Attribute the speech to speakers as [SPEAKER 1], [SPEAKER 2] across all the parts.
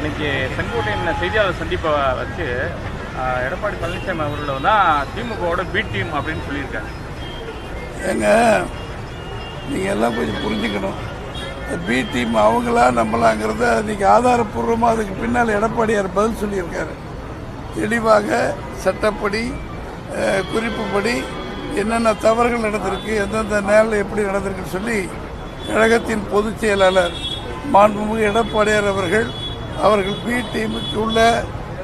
[SPEAKER 1] இன்னைக்கு செங்கோட்டையின் செய்தியாளர் சந்திப்பை வச்சு எடப்பாடி பழனிசாமி அவர்கள் தான் திமுகவோட பி டீம் அப்படின்னு சொல்லியிருக்காங்க
[SPEAKER 2] ஏங்க நீங்கள் எல்லாம் கொஞ்சம் புரிஞ்சுக்கணும். பி டீம் அவங்களா நம்மளாங்கிறத இன்னைக்கு ஆதாரப்பூர்வமாக அதுக்கு பின்னால் எடப்பாடியார் பதில் சொல்லியிருக்காரு. தெளிவாக சட்டப்படி குறிப்புப்படி என்னென்ன தவறுகள் நடந்திருக்கு எந்தெந்த நேரில் எப்படி நடந்திருக்குன்னு சொல்லி கழகத்தின் பொதுச் செயலாளர் மாண்புமிகு எடப்பாடியார் அவர்கள் அவர்கள் பி டீமுக்கு உள்ள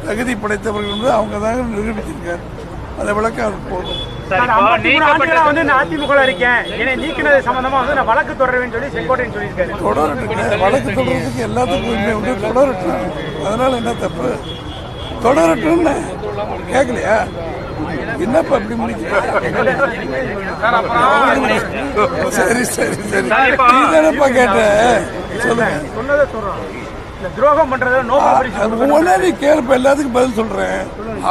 [SPEAKER 2] தகுதி படைத்தவர்கள் என்று அவங்க தாங்க நிரூபிச்சிருக்காரு. அதை விளக்கம் அது போதும்.
[SPEAKER 3] வந்து அதிமுக இருக்கேன். என்னை நீக்கினது சம்பந்தமா வந்து நான் வழக்கு தொடருவேன்னு சொல்லி செங்கோட்டையன் சொல்லியிருக்காரு.
[SPEAKER 2] தொடரட்டுங்க. வழக்கு தொடர்றதுக்கு எல்லாத்துக்கும் உரிமை உண்டு. தொடரட்டும் அதனால என்ன தப்பு? தொடரட்டும்னு கேட்கலையா என்னப்பா இப்படி முடிக்க சரி சரி சரி நீ தானப்பா கேட்ட? சொல்லுங்க.
[SPEAKER 3] துரோகம் பண்றது நோ
[SPEAKER 2] நீ கேளுப்ப எல்லாத்துக்கும் பதில் சொல்றேன்.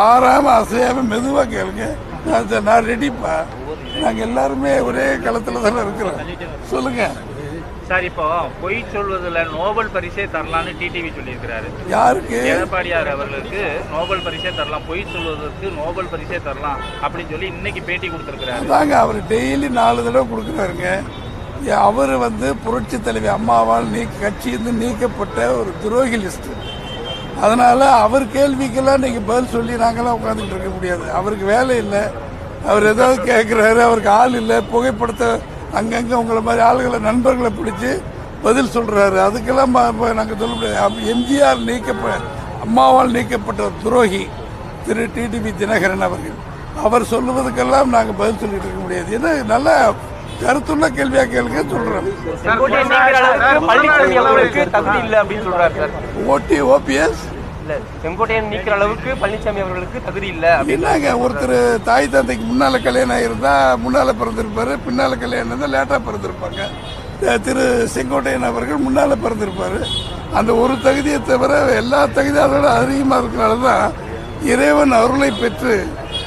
[SPEAKER 2] ஆறாம அசையாம மெதுவா கேளுங்க. நான் ரெடிப்பா நாங்க எல்லாருமே ஒரே களத்துல தானே இருக்கிறோம். சொல்லுங்க.
[SPEAKER 4] சார் இப்போ பொய் சொல்வதில் நோபல் பரிசே தரலாம்னு டிடிவி சொல்லியிருக்கிறாரு.
[SPEAKER 2] யாருக்கு?
[SPEAKER 4] எடப்பாடியார் அவர்களுக்கு நோபல் பரிசே தரலாம் பொய் சொல்வதற்கு நோபல் பரிசே தரலாம் அப்படின்னு சொல்லி இன்னைக்கு பேட்டி கொடுத்திருக்கிறாரு.
[SPEAKER 2] அதாங்க அவர் டெய்லி நாலு தடவை கொடுக்குறாருங்க. அவர் வந்து புரட்சி தலைவி அம்மாவால் நீ கட்சியிருந்து நீக்கப்பட்ட ஒரு துரோகி லிஸ்ட் அதனால அவர் கேள்விக்கெல்லாம் நீங்க பதில் சொல்லி நாங்களாம் உட்காந்துட்டு இருக்க முடியாது. அவருக்கு வேலை இல்லை. அவர் ஏதாவது கேட்குறாரு அவருக்கு ஆள் இல்லை. புகைப்படத்தை அங்கங்கே உங்களை மாதிரி ஆளுகளை நண்பர்களை பிடிச்சி பதில் சொல்கிறாரு அதுக்கெல்லாம் நாங்கள் சொல்ல முடியாது. எம்ஜிஆர் நீக்கப்ப அம்மாவால் நீக்கப்பட்ட துரோகி திரு டிடிபி தினகரன் அவர்கள். அவர் சொல்லுவதுக்கெல்லாம் நாங்கள் பதில் சொல்லிட்டு இருக்க முடியாது. ஏன்னா நல்ல கருத்துள்ள கேள்வியா கேளுங்க
[SPEAKER 5] சார்
[SPEAKER 2] ஓடி ஓபிஎஸ்.
[SPEAKER 5] இல்ல செங்கோட்டையன் நீக்கிற அளவுக்கு பழனிசாமி அவர்களுக்கு தகுதி இல்லை
[SPEAKER 2] என்னங்க ஒருத்தர் தாய் தந்தைக்கு முன்னால கல்யாணம் ஆயிருந்தா முன்னால பிறந்திருப்பாரு பின்னால கல்யாணம் இருந்தா லேட்டா பிறந்திருப்பாங்க. திரு செங்கோட்டையன் அவர்கள் முன்னால பிறந்திருப்பாரு. அந்த ஒரு தகுதியை தவிர எல்லா தகுதியும் அதோட அதிகமாக இருக்கிறனால தான் இறைவன் அருளை பெற்று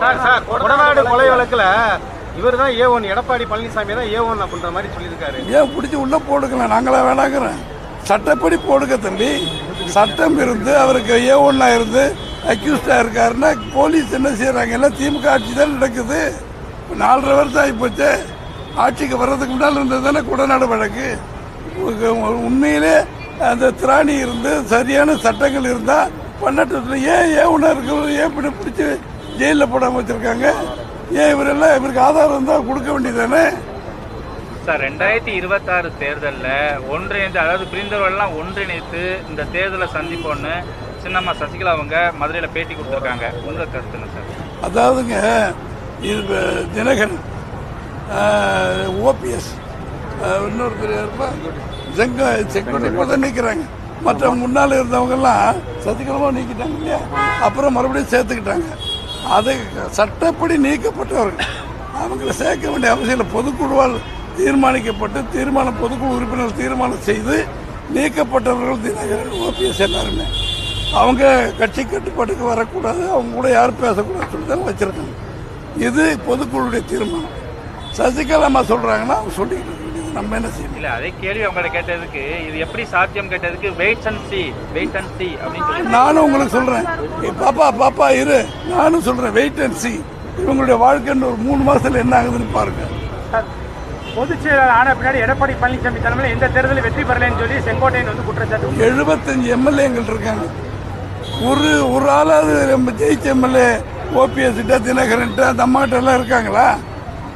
[SPEAKER 3] சார் சார் கொடநாடு கொலை வழக்கில் இவர் தான் ஏ ஒன் எடப்பாடி பழனிசாமி தான் ஏ ஒன் அப்படின்ற மாதிரி சொல்லியிருக்காரு.
[SPEAKER 2] ஏன் பிடிச்சி உள்ள போடுக்கலாம் நாங்களா வேணாங்கிறோம் சட்டப்படி போடுங்க தம்பி. சட்டம் இருந்து அவருக்கு ஏ ஒன்னா இருந்து அக்யூஸ்டா இருக்காருன்னா போலீஸ் என்ன செய்யறாங்க எல்லாம் திமுக ஆட்சி தான் நடக்குது. இப்ப நாலரை வருஷம் ஆகிப்போச்சு. ஆட்சிக்கு வர்றதுக்கு முன்னால் இருந்தது தானே குடநாடு வழக்கு? உண்மையிலே அந்த திராணி இருந்து சரியான சட்டங்கள் இருந்தால் பண்ணட்டு ஏன் ஏன் ஒன்றா இருக்கு ஏன் இப்படி பிடிச்சி ஜெயிலில் போடாமல் வச்சிருக்காங்க. ஏன் இவரெல்லாம் இவருக்கு ஆதாரம் இருந்தால் கொடுக்க வேண்டியதானே
[SPEAKER 4] சார் ரெண்டாயிரத்தி இருபத்தாறு தேர்தலில் ஒன்றிணைந்து அதாவது பிரிந்தவர்கள்லாம் ஒன்றிணைத்து இந்த தேர்தலை சந்திப்போன்னு சின்னம்மா சசிகலா அவங்க மதுரையில் பேட்டி கொடுத்துருக்காங்க. உங்கள் கருத்து என்ன சார்?
[SPEAKER 2] அதாவதுங்க இது தினகரன் ஓபிஎஸ் இன்னொருத்தர் யாருப்பா? செங்க செங்கோட்டை இப்போ தான் நிற்கிறாங்க மற்ற முன்னால் இருந்தவங்கெல்லாம் சசிகலமாக நீக்கிட்டாங்க இல்லையா? அப்புறம் மறுபடியும் சேர்த்துக்கிட்டாங்க. அது சட்டப்படி நீக்கப்பட்டவர்கள். அவங்கள சேர்க்க வேண்டிய அவசியம் இல்லை. பொதுக்குழுவால் தீர்மானிக்கப்பட்டு தீர்மானம் பொதுக்குழு உறுப்பினர் தீர்மானம் செய்து நீக்கப்பட்டவர்கள் தினகரன் ஓபிஎஸ் எல்லாருமே. அவங்க கட்சி கட்டுப்பாட்டுக்கு வரக்கூடாது. அவங்க கூட யாரும் பேசக்கூடாதுன்னு சொல்லி தான் வச்சிருக்காங்க. இது பொதுக்குழுடைய தீர்மானம். சசிகலா அம்மா சொல்றாங்கன்னா அவங்க சொல்லிக்கிட்டு நம்ம என்ன செய்யணும்?
[SPEAKER 4] இல்லை அதே கேள்வி அவங்கள்ட்ட கேட்டதுக்கு இது எப்படி சாத்தியம் கேட்டதுக்கு wait and see wait and see அப்படின்னு சொல்லி
[SPEAKER 2] நானும் உங்களுக்கு சொல்றேன். பாப்பா பாப்பா இரு. நானும் சொல்றேன் வெயிட் அண்ட் சி இவங்களுடைய வாழ்க்கைன்னு ஒரு மூணு மாசத்துல என்ன ஆகுதுன்னு பாருங்க.
[SPEAKER 3] பொதுச் செயலாளர் ஆன பின்னாடி எடப்பாடி பழனிசாமி தலைமையில் எந்த தேர்தலில் வெற்றி பெறலைன்னு சொல்லி செங்கோட்டையன் வந்து குற்றச்சாட்டு
[SPEAKER 2] எழுபத்தஞ்சு எம்எல்ஏங்கள் இருக்காங்க. ஒரு ஒரு ஆளாவது நம்ம ஜெயிச்ச எம்எல்ஏ ஓபிஎஸ் கிட்ட தினகரன்ட்ட எல்லாம் இருக்காங்களா?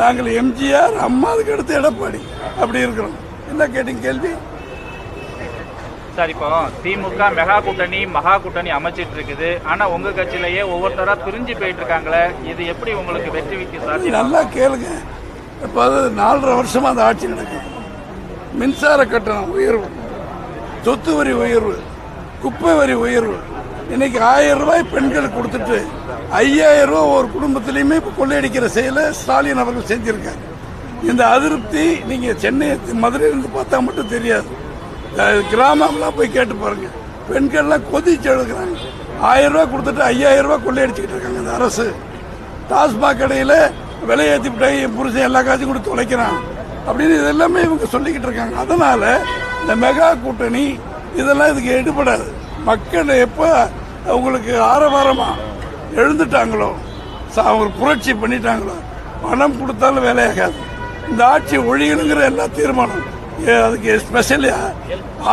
[SPEAKER 2] நாங்கள் எம்ஜிஆர் அம்மாவுக்கு அடுத்து எடப்பாடி. அப்படி இருக்கிறோம். என்ன கேட்டீங்க கேள்வி?
[SPEAKER 4] சார் இப்போ திமுக மெகா கூட்டணி மகா கூட்டணி அமைச்சிட்டு இருக்குது. ஆனா உங்க கட்சியிலேயே ஒவ்வொருத்தரா பிரிஞ்சு போயிட்டு இருக்காங்களே இது எப்படி உங்களுக்கு வெற்றி விக்கு சார்?
[SPEAKER 2] நல்லா கேளுங்க. இப்போ அது நாலரை வருஷமா அந்த ஆட்சி நடக்குது. மின்சார கட்டணம் உயர்வு சொத்து வரி உயர்வு குப்பை வரி உயர்வு இன்னைக்கு ஆயிரம் ரூபாய் பெண்களுக்கு கொடுத்துட்டு ஐயாயிரம் ரூபாய் ஒரு குடும்பத்திலையுமே இப்போ கொள்ளையடிக்கிற செயலை ஸ்டாலின் அவர்கள் செஞ்சிருக்காங்க இந்த அதிருப்தி நீங்க சென்னை மதுரையிலிருந்து பார்த்தா மட்டும் தெரியாது. கிராமம்லாம் போய் கேட்டு பாருங்க. பெண்கள்லாம் கொதிச்சு எழுதுகிறாங்க ஆயிரம் ரூபாய் கொடுத்துட்டு ஐயாயிரம் ரூபாய் கொள்ளையடிச்சுக்கிட்டு இருக்காங்க இந்த அரசு. டாஸ்மாக் கடையில் விலையேற்றி விட்டாங்க என் புருஷன் எல்லா காசும் கொடுத்து தொலைக்கிறான். அப்படின்னு இதெல்லாமே இவங்க சொல்லிக்கிட்டு இருக்காங்க. அதனால இந்த மெகா கூட்டணி இதெல்லாம் இதுக்கு எடுபடாது. மக்கள் எப்போ அவங்களுக்கு ஆரவாரமா எழுந்துட்டாங்களோ? அவங்க புரட்சி பண்ணிட்டாங்களோ? பணம் கொடுத்தாலும் வேலையாகாது. இந்த ஆட்சி ஒழியணுங்கிற எல்லா தீர்மானம் ஏ, அதுக்கு ஸ்பெஷலியாக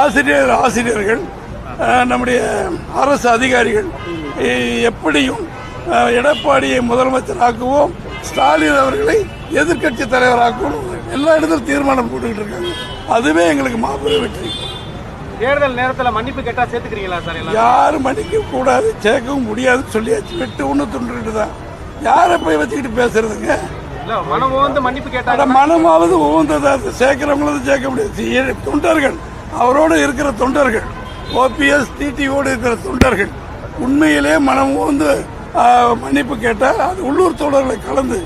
[SPEAKER 2] ஆசிரியர் ஆசிரியர்கள் நம்முடைய அரசு அதிகாரிகள் எப்படியும் எடப்பாடியை முதலமைச்சர் ஆக்குவோம் ஸ்டாலின் அவர்களை எதிர்க்கட்சி தலைவராக்குவோம் எல்லா இடத்திலும் தீர்மானம் போட்டுக்கிட்டு இருக்காங்க. அதுவே எங்களுக்கு மாபெரும் வெற்றி.
[SPEAKER 3] தேர்தல் நேரத்துல மன்னிப்பு கேட்டா சேர்த்துக்கிறீங்களா சார்
[SPEAKER 2] யாரும் மன்னிக்க கூடாது சேர்க்கவும் முடியாதுன்னு சொல்லியாச்சு. வெட்டு ஒன்று துண்டுகிட்டு தான். யாரை போய் வச்சுக்கிட்டு பேசுறதுங்க?
[SPEAKER 3] இல்ல மனம் வந்து மன்னிப்பு கேட்டாங்க
[SPEAKER 2] மனமாவது உகந்ததா சேர்க்கிறவங்களது சேர்க்க முடியாது தொண்டர்கள். அவரோடு இருக்கிற தொண்டர்கள். ஓபிஎஸ் டிடிஓடு இருக்கிற தொண்டர்கள். உண்மையிலே மனம் உகந்து மன்னிப்பு கேட்டால் அது உள்ளூர் தொண்டர்களை கலந்து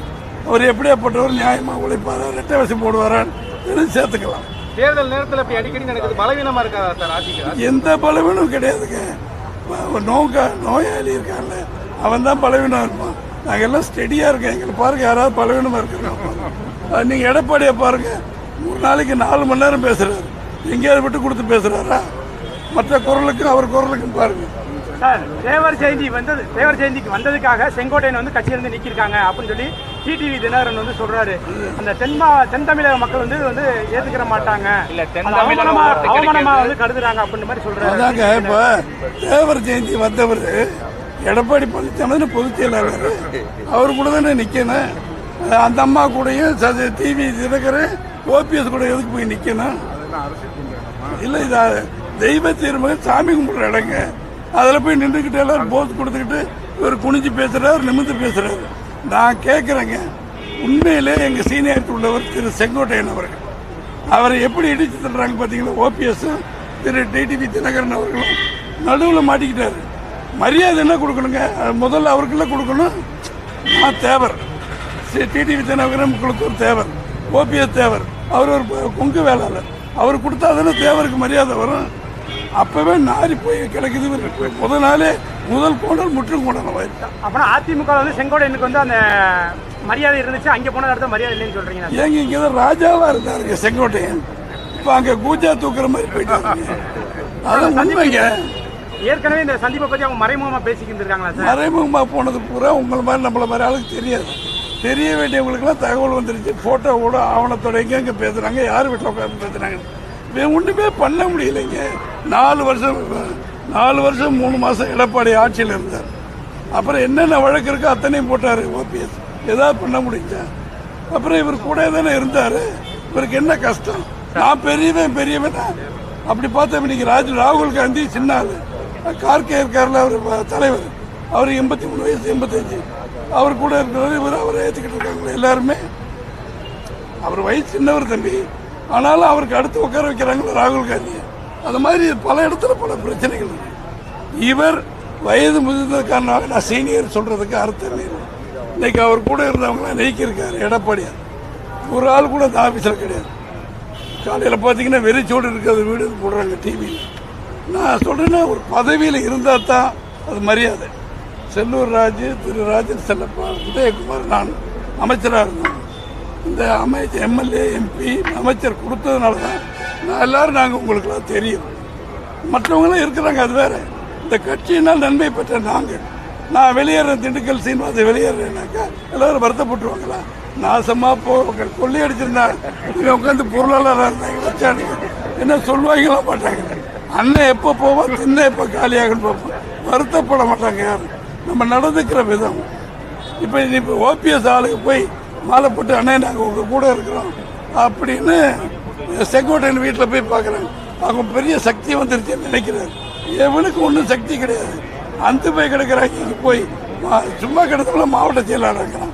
[SPEAKER 2] அவர் எப்படியாப்பட்டவர் நியாயமா உழைப்பாரா ரெட்டை வசி போடுவாரான்னு சேர்த்துக்கலாம்.
[SPEAKER 3] தேர்தல் நேரத்துல இப்படி அடிக்கடி நடக்குது. பலவீனமா இருக்கா சார் ஆட்சிக்கு?
[SPEAKER 2] எந்த பலவீனம் கிடையாதுங்க. நோக்க நோயாளி இருக்கான்ல அவன் தான் பலவீனம் இருப்பான். நாங்கள் எல்லாம் ஸ்டெடியாக இருக்கோம். எங்களை பாருங்க யாராவது பலவீனமாக இருக்கிறோம் நீங்கள் எடப்பாடியை பாருங்க. ஒரு நாளைக்கு நாலு மணி நேரம் பேசுறாரு. எங்கேயாவது விட்டு கொடுத்து பேசுறாரா? மற்ற குரலுக்கும் அவர் குரலுக்கும் பாருங்க.
[SPEAKER 5] சார் தேவர் ஜெயந்தி வந்தது தேவர் ஜெயந்திக்கு வந்ததுக்காக செங்கோட்டையன் வந்து கட்சியிலிருந்து நீக்கியிருக்காங்க அப்படின்னு சொல்லி டிடிவி தினகரன் வந்து சொல்றாரு அந்த தென்மா தென் தமிழக மக்கள் வந்து வந்து ஏத்துக்கிற மாட்டாங்க.
[SPEAKER 4] இல்ல, தென்
[SPEAKER 5] அவமானமா அவமானமா. வந்து கருதுறாங்க அப்படின்னு மாதிரி சொல்றாரு.
[SPEAKER 2] அதாங்க இப்போ தேவர் ஜெயந்தி வந்தவர் எடப்பாடி பழனிசாமி பொதுச் செயலாளர். அவர் கூட தானே நிற்கணும் அந்த அம்மா கூடயும் டிவி தினகரன் ஓபிஎஸ் கூட எதுக்கு போய் நிற்கணும் இல்லை இது தெய்வ தீர்மகம் சாமி கும்பிட்ற இடங்க. அதில் போய் நின்றுக்கிட்டு எல்லாரும் போஸ் கொடுத்துக்கிட்டு இவர் குனிஞ்சு பேசுறாரு நிமிந்து பேசுறாரு. நான் கேட்குறேங்க. உண்மையிலே எங்கள் சீனியர் உள்ளவர் திரு செங்கோட்டையன் அவர்கள். அவரை எப்படி இடித்து தள்ளுறாங்க பார்த்தீங்களா ஓபிஎஸ்ஸும் திரு டிடிவி தினகரன் அவர்களும் நடுவில் மாட்டிக்கிட்டாரு. மரியாதை என்ன கொடுக்கணுங்க? அது முதல்ல அவருக்கெல்லாம் கொடுக்கணும். நான் தேவர். டிடிவி தினகரன் உங்களுக்கு ஒரு தேவர். ஓபிஎஸ் தேவர். அவர் ஒரு கொங்கு வேளாளர். அவர் கொடுத்தா தானே தேவருக்கு மரியாதை வரும். அப்பவே நாரி போய் கிடக்குது. முதல் நாளே முதல் கோணல் முற்றும் கோணல் ஆயிடுச்சு
[SPEAKER 5] அப்படின்னா அதிமுக வந்து செங்கோட்டையனுக்கு வந்து அந்த மரியாதை இருந்துச்சு அங்க போன இடத்துல மரியாதை இல்லைன்னு சொல்றீங்க.
[SPEAKER 2] ஏங்க இங்கே தான் ராஜாவா இருந்தாருங்க செங்கோட்டையன். இப்போ அங்கே கூஜா தூக்குற மாதிரி போயிட்டாருங்க. அதான் உண்மைங்க.
[SPEAKER 5] ஏற்கனவே இந்த சந்திப்பை பத்தி அவங்க மறைமுகமா பேசிக்கிட்டு இருக்காங்களா சார்?
[SPEAKER 2] மறைமுகமாக போனது பூரா உங்களை மாதிரி நம்மள மாதிரி ஆளுக்கு தெரியாது. தெரிய வேண்டியவங்களுக்குலாம் தகவல் வந்துருச்சு. ஃபோட்டோவோட ஆவணத்தோட எங்கெங்கே பேசுகிறாங்க யார் வீட்டில் உட்காந்து பேசுகிறாங்க ஒன்றுமே பண்ண முடியலைங்க. நாலு வருஷம் நாலு வருஷம் மூணு மாதம் எடப்பாடி ஆட்சியில் இருந்தார். அப்புறம் என்னென்ன வழக்கு இருக்கோ அத்தனையும் போட்டார் ஓபிஎஸ். ஏதாவது பண்ண முடிஞ்சா? அப்புறம் இவர் கூட தானே இருந்தார். இவருக்கு என்ன கஷ்டம்? நான் பெரியவன் பெரியவன்? அப்படி பார்த்தா இன்னைக்கு ராஜ் ராகுல் காந்தி சின்ன ஆளு கார்கே இருக்கார்ல அவர் தலைவர். அவர் எண்பத்தி மூணு வயசு எண்பத்தஞ்சு. அவர் கூட இருக்கிறவர் இவர் அவரை ஏற்றுக்கிட்டு இருக்காங்க எல்லாருமே. அவர் வயசு சின்னவர் தம்பி. ஆனாலும் அவருக்கு அடுத்து உட்கார வைக்கிறாங்களோ ராகுல் காந்தி. அது மாதிரி பல இடத்துல பல பிரச்சனைகள் இவர் வயது முதிர்ந்த காரணமாக நான் சீனியர் சொல்கிறதுக்கு அர்த்தம் இல்லை. இன்னைக்கு அவர் கூட இருந்தவங்களாம் நீக்கியிருக்காரு எடப்பாடியார். ஒரு ஆள் கூட அந்த ஆஃபீஸில் கிடையாது. காலையில் பார்த்தீங்கன்னா வெறிச்சோடு இருக்கிறது வீடு போடுறாங்க டிவியில் நான் சொல்கிறேன்னா ஒரு பதவியில் இருந்தால் தான் அது மரியாதை. செல்லூர் ராஜு திரு ராஜன் செல்லப்பா உதயகுமார் நான் அமைச்சராக இருந்தேன் இந்த அமைச்சர் எம்எல்ஏ எம்பி அமைச்சர் கொடுத்ததுனால தான் நான் எல்லாரும் நாங்கள் உங்களுக்குலாம் தெரியும். மற்றவங்களும் இருக்கிறாங்க அது வேற. இந்த கட்சியினால் நன்மை பெற்ற நாங்கள். நான் வெளியேறேன் திண்டுக்கல் சீனிவாச வெளியேறேன்னாக்கா எல்லாரும் வருத்தப்பட்டுருவாங்களா? நாசமாக போ கொள்ளையடிச்சிருந்தா இவன் உட்காந்து பொருளாளராக இருந்தாங்க வச்சாங்க. என்ன சொல்லுவாங்களா மாட்டாங்க. அண்ணன் எப்போ போவோம் சின்ன எப்போ காலியாகன்னு பார்ப்போம். வருத்தப்பட மாட்டாங்க யாரும். நம்ம நடந்துக்கிற விதம். இப்போ இப்போ ஓபிஎஸ் ஆளுக்கு போய் மாலை போட்டு அண்ணே நாங்கள் உங்கள் கூட இருக்கிறோம். அப்படின்னு செங்கோட்டையன் வீட்டில் போய் பார்க்குறாங்க அவங்க பெரிய சக்தி வந்துருச்சுன்னு நினைக்கிறாரு. எவனுக்கு ஒன்றும் சக்தி கிடையாது. அந்த போய் கிடக்கிறாங்க. இங்கே போய் சும்மா கிடத்துல மாவட்ட செயலாளர் இருக்கிறான்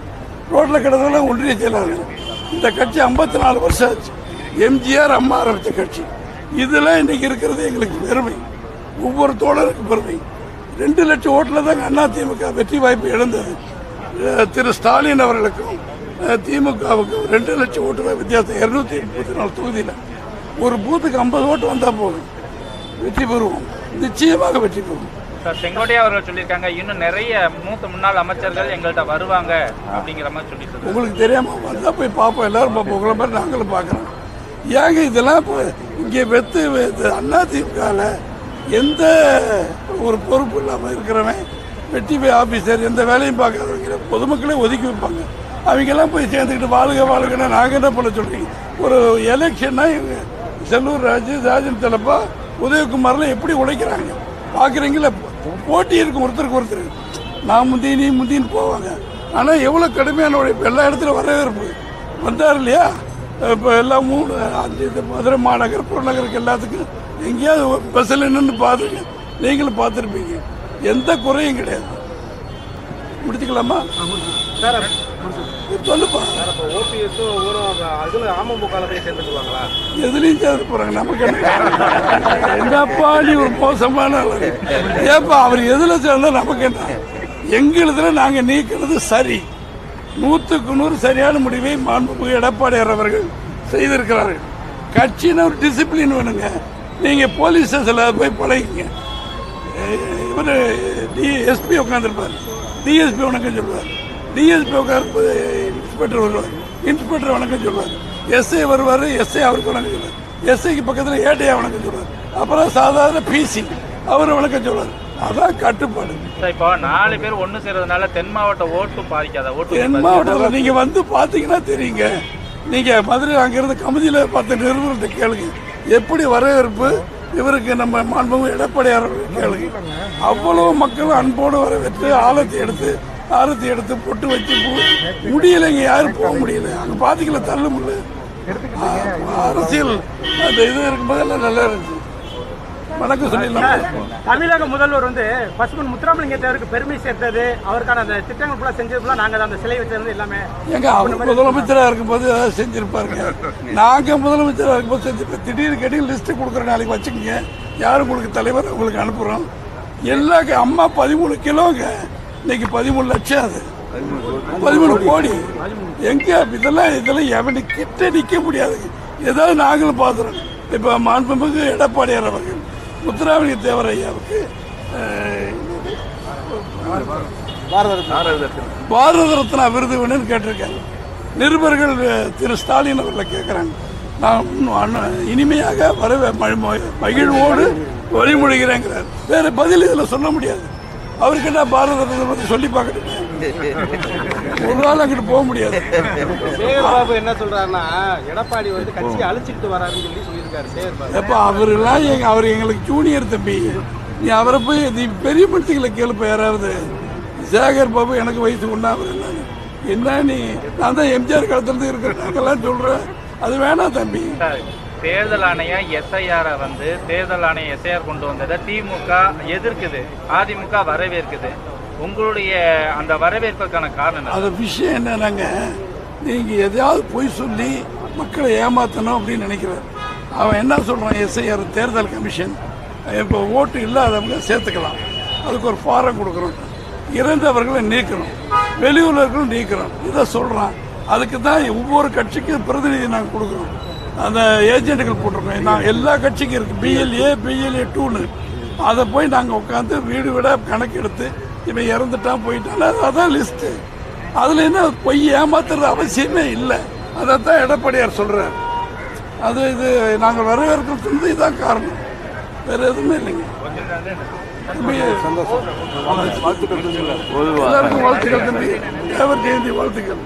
[SPEAKER 2] ரோட்டில் கிடத்துல ஒன்றிய செயலாளர். இந்த கட்சி ஐம்பத்தி நாலு வருஷம் ஆச்சு. எம்ஜிஆர் அம்மா ஆரம்பித்த கட்சி. இதெல்லாம் இன்னைக்கு இருக்கிறது எங்களுக்கு பெருமை. ஒவ்வொரு தோழருக்கு பெருமை. ரெண்டு லட்சம் ஓட்டில் தாங்க அண்ணா வெற்றி வாய்ப்பு இழந்தது. திரு ஸ்டாலின் அவர்களுக்கும் அஹ் திமுகவுக்கும் ரெண்டு லட்சம் ஓட்டு வித்தியாசம் இருநூத்தி முப்பத்தி நாலு தொகுதியில். ஒரு பூத்துக்கு ஐம்பது ஓட்டு வந்தால் போதும். வெற்றி பெறுவோம். நிச்சயமாக வெற்றி பெறுவோம்.
[SPEAKER 4] சார் செங்கோட்டையா அவர்கள் சொல்லியிருக்காங்க இன்னும் நிறைய மூத்த முன்னாள் அமைச்சர்கள் எங்கள்கிட்ட வருவாங்க அப்படிங்கிற மாதிரி சொல்லிட்டு.
[SPEAKER 2] உங்களுக்கு தெரியாம வந்தா போய் பார்ப்போம். எல்லாரும் பார்ப்போம். உங்களை மாதிரி நாங்களும் பார்க்குறோம். ஏங்க இதெல்லாம் இப்போ இங்கே வெத்து அண்ணா திமுகவில் எந்த ஒரு பொறுப்பு இல்லாமல் இருக்கிறவன் வெட்டி போய் ஆஃபீஸர் எந்த வேலையும் பார்க்காதவங்க பொதுமக்களே ஒதுக்கி வைப்பாங்க. அவங்கெல்லாம் போய் சேர்ந்துக்கிட்டு வாழுக வாழ்கன்னா நாங்கள் என்ன பண்ண சொல்கிறீங்க ஒரு எலெக்ஷன்னா இவங்க செல்லூர் ராஜு ராஜன் தலப்பா உதயகுமார்லாம் எப்படி உழைக்கிறாங்க? பார்க்குறீங்களா போட்டி இருக்கும் ஒருத்தருக்கு ஒருத்தர். நான் முந்தி நீ முந்தின்னு போவாங்க. ஆனால் எவ்வளோ கடுமையான உழைப்பு? எல்லா இடத்துல வரவேற்பு வந்தார் இல்லையா? இப்போ எல்லாம் மூணு அஞ்சு இந்த மதுரை மாநகர் புறநகருக்கு எல்லாத்துக்கும் எங்கேயாவது பஸ்ஸில் நின்று பார்த்துருங்க நீங்களும் பார்த்துருப்பீங்க எந்த குறையும் கிடையாது. முடிச்சுக்கலாமா. சொல்லுப்பா.
[SPEAKER 3] ஓபிஎஸும் ஊரும் அதுல அமமுக போய் சேர்ந்துக்குவாங்களா?
[SPEAKER 2] எதுலையும் சேர்த்து போறாங்க. நமக்கு என்ன? என்னப்பா நீ ஒரு மோசமான. ஏப்பா அவர் எதுல சேர்ந்தா நமக்கு என்ன? எங்களுதுல நாங்க நீக்கிறது சரி. நூத்துக்கு நூறு சரியான முடிவை மாண்புமிகு எடப்பாடியார் அவர்கள் செய்திருக்கிறார்கள். கட்சின்னு ஒரு டிசிப்ளின் வேணுங்க. நீங்க போலீஸ் ஸ்டேஷன்ல போய் பழகிங்க இவர் டிஎஸ்பி உட்காந்துருப்பார் டிஎஸ்பி வணக்கம் சொல்லுவார். டிஎஸ்பி உட்காரும்போது இன்ஸ்பெக்டர் வருவார். இன்ஸ்பெக்டர் வணக்கம் சொல்லுவார் எஸ்ஐ வருவார் எஸ்ஐ அவருக்கு வணக்கம் சொல்லுவார் எஸ்ஐக்கு பக்கத்தில் ஏடியா வணக்கம் சொல்லுவார் அப்புறம் சாதாரண பிசி அவர் வணக்கம் சொல்லுவார் அதான் கட்டுப்பாடு.
[SPEAKER 4] இப்போ நாலு பேர் ஒன்று சேர்றதுனால தென் மாவட்ட ஓட்டும் பாதிக்காத? ஓட்டு
[SPEAKER 2] என் மாவட்டத்தில் நீங்க வந்து பாத்தீங்கன்னா தெரியுங்க. நீங்க மதுரை அங்கிருந்து கமிதியில பார்த்த நிறுவனத்தை கேளுங்க. எப்படி வரவேற்பு? இவருக்கு நம்ம மாண்புமிகு எடப்பாடியார் கேளுங்க. அவ்வளவு மக்கள் அன்போடு வரவேற்று ஆலத்தி எடுத்து ஆரத்தி எடுத்து பொட்டு வச்சு பு- முடியலைங்க யாரும் போக முடியல. அங்க பாத்தீங்களா தள்ள முடியல. அரசியல் அந்த இது இருக்கும்போதெல்லாம் நல்லா இருந்துச்சு. வணக்கம் சொல்லிடலாம்.
[SPEAKER 5] தமிழக முதல்வர் வந்து பசுமன் முத்துராமலிங்க தேவருக்கு பெருமை சேர்த்தது. அவருக்கான அந்த திட்டங்கள் ஃபுல்லாக செஞ்சது ஃபுல்லாக நாங்கள் அந்த சிலை வச்சிருந்து எல்லாமே
[SPEAKER 2] எங்க அவர் முதலமைச்சரா இருக்கும்போது ஏதாவது செஞ்சிருப்பாருங்க. நாங்க முதலமைச்சரா இருக்கும்போது செஞ்சிருப்போம் திடீர்னு கேட்டீங்க லிஸ்ட் கொடுக்குற நாளைக்கு வச்சுக்கோங்க. யார் உங்களுக்கு தலைவர்? உங்களுக்கு அனுப்புறோம். எல்லா அம்மா பதிமூணு கிலோங்க. இன்னைக்கு பதிமூணு லட்சம் அது. பதிமூணு கோடி. எங்க இதெல்லாம் இதெல்லாம் எவனு கிட்ட நிக்க முடியாது. ஏதாவது நாங்களும் பார்த்துறோம். இப்ப மாண்புமிகு எடப்பாடியார் அவர்கள் முத்துராமலிங்க தேவரையாவுக்கு பாரத ரத்னா விருது வேணும்னு கேட்டிருக்காங்க நிருபர்கள் திரு ஸ்டாலின் அவர்களை கேட்குறாங்க நான் அண்ணன் இனிமையாக வரவே மகிழ்வோடு வழிமொழிகிறேங்கிறார் வேற பதில் இதில் சொல்ல முடியாது. அவருக்கு என்ன பாரத ரத்னா பத்தி சொல்லி பார்க்கணுமே. ஒரு நாள் அங்கிட்டு போக முடியாது.
[SPEAKER 3] சேகர் பாபு என்ன சொல்றாருன்னா எடப்பாடி வந்து கட்சியை அழிச்சிட்டு வராருன்னு சொல்லி சொல்லியிருக்காரு சேகர் பாபு
[SPEAKER 2] எப்போ அவரெல்லாம் எங்க அவர் எங்களுக்கு ஜூனியர் தம்பி. நீ அவரை போய் நீ பெரிய மனுஷங்களை கேளுப்ப யாராவது. சேகர் பாபு எனக்கு வயசு ஒன்றா என்ன நீ? நான் தான் எம்ஜிஆர் காலத்துலேருந்து இருக்கிறேன். சொல்கிறேன் அது வேணாம் தம்பி.
[SPEAKER 4] தேர்தல் ஆணையம் எஸ்ஐஆரை வந்து தேர்தல் ஆணையம் எஸ்ஐஆர் கொண்டு வந்ததை திமுக எதிர்க்குது. அதிமுக வரவேற்குது. உங்களுடைய அந்த வரவேற்பதற்கான காரணம்
[SPEAKER 2] அது விஷயம் என்னன்னாங்க? நீங்க எதையாவது பொய் சொல்லி மக்களை ஏமாத்தணும் அப்படின்னு நினைக்கிறார். அவன் என்ன சொல்றான்? எஸ்ஐஆர் தேர்தல் கமிஷன். இப்போ ஓட்டு இல்லாதவங்க சேர்த்துக்கலாம். அதுக்கு ஒரு ஃபாரம் கொடுக்குறோம். இறந்தவர்களை நீக்கணும். வெளியூர்களும் நீக்கிறோம். இதை சொல்றான். அதுக்கு தான் ஒவ்வொரு கட்சிக்கும் பிரதிநிதி நாங்கள் கொடுக்குறோம். அந்த ஏஜென்ட்டுகள் போட்டிருக்கோம். நான் எல்லா கட்சிக்கும் இருக்கு. பிஎல்ஏ பிஎல்ஏ டூன்னு அதை போய் நாங்கள் உட்காந்து வீடு வீட கணக்கெடுத்து இவன் இறந்துட்டான் போயிட்டான். அதான் லிஸ்ட்டு அதில் என்ன பொய் ஏமாத்துறது அவசியமே இல்லை. அதைத்தான் எடப்பாடியார் சொல்கிறார் அது இது நாங்கள் வரவேற்கிறது இதுதான் காரணம். வேற எதுவுமே இல்லைங்க. தம்பி, எல்லாருக்கும் வாழ்த்துக்கள் தம்பி. தேவர் ஜெயந்தி வாழ்த்துக்கள்.